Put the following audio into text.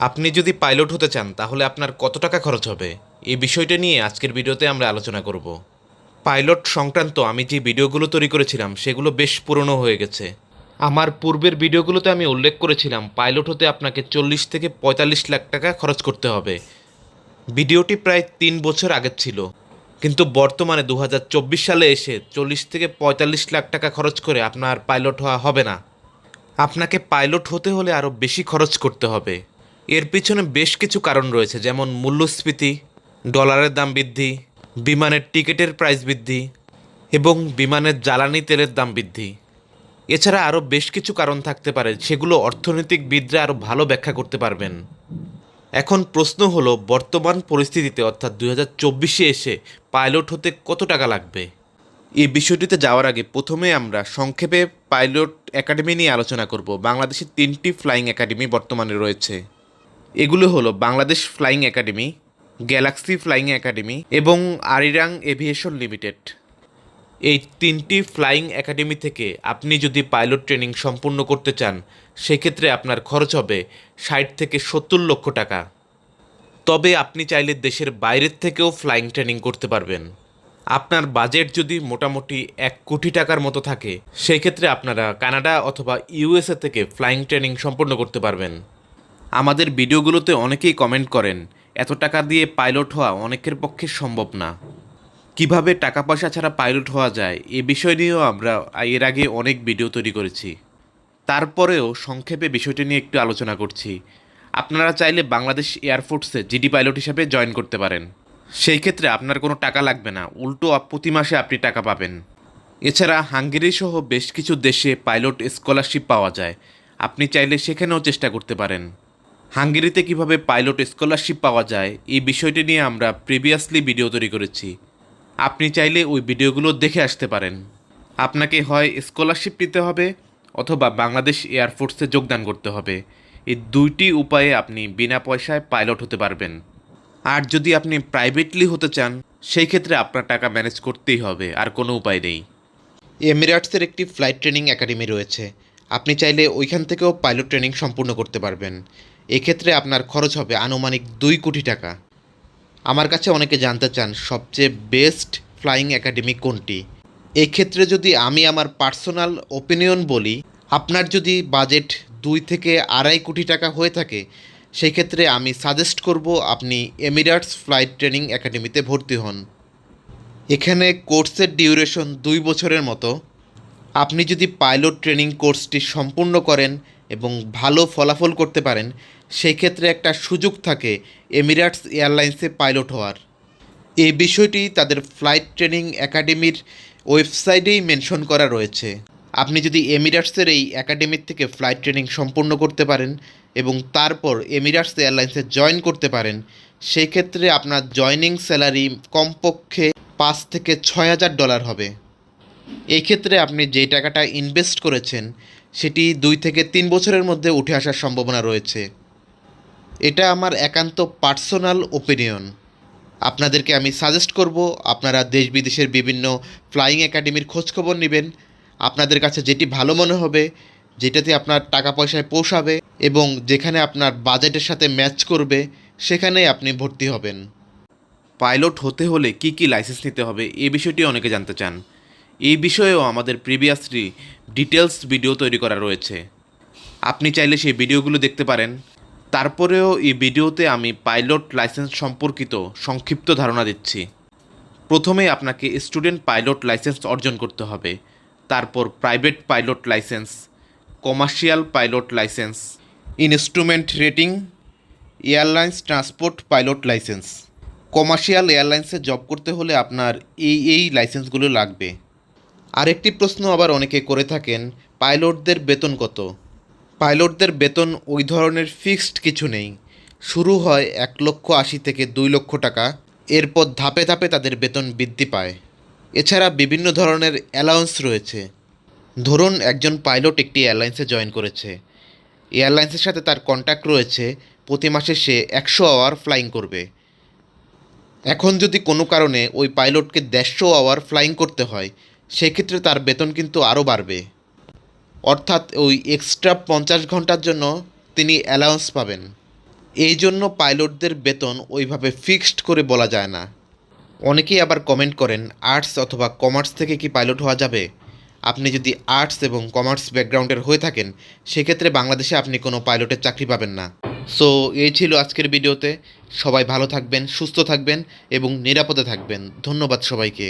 আপনি যদি পাইলট হতে চান, তাহলে আপনার কত টাকা খরচ হবে? এই বিষয়টা নিয়ে আজকের ভিডিওতে আমরা আলোচনা করব। পাইলট সংক্রান্ত আমি যে ভিডিওগুলো তৈরি করেছিলাম, সেগুলো বেশ পুরনো হয়ে গেছে। আমার পূর্বের ভিডিওগুলোতে আমি উল্লেখ করেছিলাম, পাইলট হতে আপনাকে চল্লিশ থেকে পঁয়তাল্লিশ লাখ টাকা খরচ করতে হবে। ভিডিওটি প্রায় তিন বছর আগের ছিল। কিন্তু বর্তমানে দু হাজার চব্বিশ সালে এসে চল্লিশ থেকে পঁয়তাল্লিশ লাখ টাকা খরচ করে আপনার পাইলট হওয়া হবে না। আপনাকে পাইলট হতে হলে আরও বেশি খরচ করতে হবে। এর পিছনে বেশ কিছু কারণ রয়েছে, যেমন মূল্যস্ফীতি, ডলারের দাম বৃদ্ধি, বিমানের টিকিটের প্রাইস বৃদ্ধি এবং বিমানের জ্বালানি তেলের দাম বৃদ্ধি। এছাড়া আরও বেশ কিছু কারণ থাকতে পারে, সেগুলো অর্থনৈতিক অর্থনৈতিকবিদরা আরও ভালো ব্যাখ্যা করতে পারবেন। এখন প্রশ্ন হলো, বর্তমান পরিস্থিতিতে অর্থাৎ দু হাজার চব্বিশে এসে পাইলট হতে কত টাকা লাগবে? এই বিষয়টিতে যাওয়ার আগে প্রথমে আমরা সংক্ষেপে পাইলট একাডেমি নিয়ে আলোচনা করব। বাংলাদেশে তিনটি ফ্লাইং একাডেমি বর্তমানে রয়েছে। এগুলো হলো Bangladesh flying academy, Galaxy flying academy এবং আরিরাং এভিয়েশন লিমিটেড। এই তিনটি ফ্লাইং একাডেমি থেকে আপনি যদি পাইলট ট্রেনিং সম্পূর্ণ করতে চান, সেক্ষেত্রে আপনার খরচ হবে ষাট থেকে সত্তর লক্ষ টাকা। তবে আপনি চাইলে দেশের বাইরের থেকেও ফ্লাইং ট্রেনিং করতে পারবেন। আপনার বাজেট যদি মোটামুটি এক কোটি টাকার মতো থাকে, সেক্ষেত্রে আপনারা কানাডা অথবা ইউএসএ থেকে ফ্লাইং ট্রেনিং সম্পূর্ণ করতে পারবেন। আমাদের ভিডিওগুলোতে অনেকেই কমেন্ট করেন, এত টাকা দিয়ে পাইলট হওয়া অনেকের পক্ষে সম্ভব না। কীভাবে টাকা পয়সা ছাড়া পাইলট হওয়া যায়, এ বিষয় নিয়েও আমরা এর আগে অনেক ভিডিও তৈরি করেছি। তারপরেও সংক্ষেপে বিষয়টি নিয়ে একটু আলোচনা করছি। আপনারা চাইলে বাংলাদেশ এয়ারফোর্সে জিডি পাইলট হিসাবে জয়েন করতে পারেন। সেই ক্ষেত্রে আপনার কোনো টাকা লাগবে না, উল্টো প্রতি মাসে আপনি টাকা পাবেন। এছাড়া হাঙ্গেরি সহ বেশ কিছু দেশে পাইলট স্কলারশিপ পাওয়া যায়। আপনি চাইলে সেখানেও চেষ্টা করতে পারেন। হাঙ্গেরিতে কীভাবে পাইলট স্কলারশিপ পাওয়া যায়, এই বিষয়টি নিয়ে আমরা প্রিভিয়াসলি ভিডিও তৈরি করেছি। আপনি চাইলে ওই ভিডিওগুলো দেখে আসতে পারেন। আপনাকে হয় স্কলারশিপ নিতে হবে অথবা বাংলাদেশ এয়ারফোর্সে যোগদান করতে হবে। এই দুইটি উপায়ে আপনি বিনা পয়সায় পাইলট হতে পারবেন। আর যদি আপনি প্রাইভেটলি হতে চান, সেই ক্ষেত্রে আপনার টাকা ম্যানেজ করতেই হবে, আর কোনো উপায় নেই। এমিরেটসের একটি ফ্লাইট ট্রেনিং একাডেমি রয়েছে। আপনি চাইলে ওইখান থেকেও পাইলট ট্রেনিং সম্পূর্ণ করতে পারবেন। এক্ষেত্রে আপনার খরচ হবে আনুমানিক দুই কোটি টাকা। আমার কাছে অনেকে জানতে চান, সবচেয়ে বেস্ট ফ্লাইং একাডেমি কোনটি? এক্ষেত্রে যদি আমি আমার পার্সোনাল ওপিনিয়ন বলি, আপনার যদি বাজেট দুই থেকে আড়াই কোটি টাকা হয়ে থাকে সেই ক্ষেত্রে আমি সাজেস্ট করব আপনি এমিরাটস ফ্লাইট ট্রেনিং একাডেমিতে ভর্তি হন। এখানে কোর্সের ডিউরেশন দুই বছরের মতো। আপনি যদি পাইলট ট্রেনিং কোর্সটি সম্পূর্ণ করেন এবং ভালো ফলাফল করতে পারেন সেই ক্ষেত্রে একটা সুযোগ থাকে এমিরাটস এয়ারলাইন্সে পাইলট হওয়ার। এই বিষয়টি তাদের ফ্লাইট ট্রেনিং একাডেমির ওয়েবসাইটেই মেনশন করা রয়েছে। আপনি যদি এমিরাটসের এই একাডেমির থেকে ফ্লাইট ট্রেনিং সম্পূর্ণ করতে পারেন এবং তারপর এমিরাটস এয়ারলাইন্সে জয়েন করতে পারেন, সেই ক্ষেত্রে আপনার জয়নিং স্যালারি কমপক্ষে পাঁচ থেকে ছয় হাজার ডলার হবে। এই ক্ষেত্রে আপনি যে টাকাটা ইনভেস্ট করেছেন, সেটি দুই থেকে তিন বছরের মধ্যে উঠে আসার সম্ভাবনা রয়েছে। এটা আমার একান্ত পার্সোনাল ওপিনিয়ন আপনাদেরকে আমি সাজেস্ট করব, আপনারা দেশ বিদেশের বিভিন্ন ফ্লাইং একাডেমির খোঁজখবর নেবেন। আপনাদের কাছে যেটি ভালো মনে হবে, যেটাতে আপনার টাকা পয়সায় পোষাবে এবং যেখানে আপনার বাজেটের সাথে ম্যাচ করবে, সেখানেই আপনি ভর্তি হবেন। পাইলট হতে হলে কি কি লাইসেন্স নিতে হবে এই বিষয়টি অনেকে জানতে চান। এই বিষয়েও আমাদের প্রিভিয়াসলি ডিটেলস ভিডিও তৈরি করা রয়েছে। আপনি চাইলে সেই ভিডিওগুলো দেখতে পারেন। তারপরেও এই ভিডিওতে আমি পাইলট লাইসেন্স সম্পর্কিত সংক্ষিপ্ত ধারণা দিচ্ছি। প্রথমে আপনাকে স্টুডেন্ট পাইলট লাইসেন্স অর্জন করতে হবে। তারপর private pilot licence, commercial pilot licence, instrument rating, airlines transport pilot licence. Commercial এয়ারলাইন্সে job করতে হলে আপনার এই এই লাইসেন্সগুলো লাগবে। আরেকটি প্রশ্ন আবার অনেকে করে থাকেন, পাইলটদের বেতন কত? পাইলটদের বেতন ওই ধরনের ফিক্সড কিছু নেই। শুরু হয় এক লক্ষ আশি থেকে দুই লক্ষ টাকা, এরপর ধাপে ধাপে তাদের বেতন বৃদ্ধি পায়। এছাড়া বিভিন্ন ধরনের অ্যালাউন্স রয়েছে। ধরুন, একজন পাইলট একটি এয়ারলাইন্সে জয়েন করেছে। এয়ারলাইন্সের সাথে তার কন্ট্যাক্ট রয়েছে, প্রতি মাসে সে একশো আওয়ার ফ্লাইং করবে। এখন যদি কোনো কারণে ওই পাইলটকে দেড়শো আওয়ার ফ্লাইং করতে হয়, সেক্ষেত্রে তার বেতন কিন্তু আরও বাড়বে। অর্থাৎ ওই এক্সট্রা পঞ্চাশ ঘণ্টার জন্য তিনি অ্যালাউন্স পাবেন। এই জন্য পাইলটদের বেতন ওইভাবে ফিক্সড করে বলা যায় না। অনেকেই আবার কমেন্ট করেন আর্টস অথবা কমার্স থেকে কি পাইলট হওয়া যাবে? আপনি যদি আর্টস এবং কমার্স ব্যাকগ্রাউন্ডের হয়ে থাকেন, সেক্ষেত্রে বাংলাদেশে আপনি কোনো পাইলটের চাকরি পাবেন না। সো এই ছিল আজকের ভিডিওতে সবাই ভালো থাকবেন, সুস্থ থাকবেন এবং নিরাপদে থাকবেন। ধন্যবাদ সবাইকে।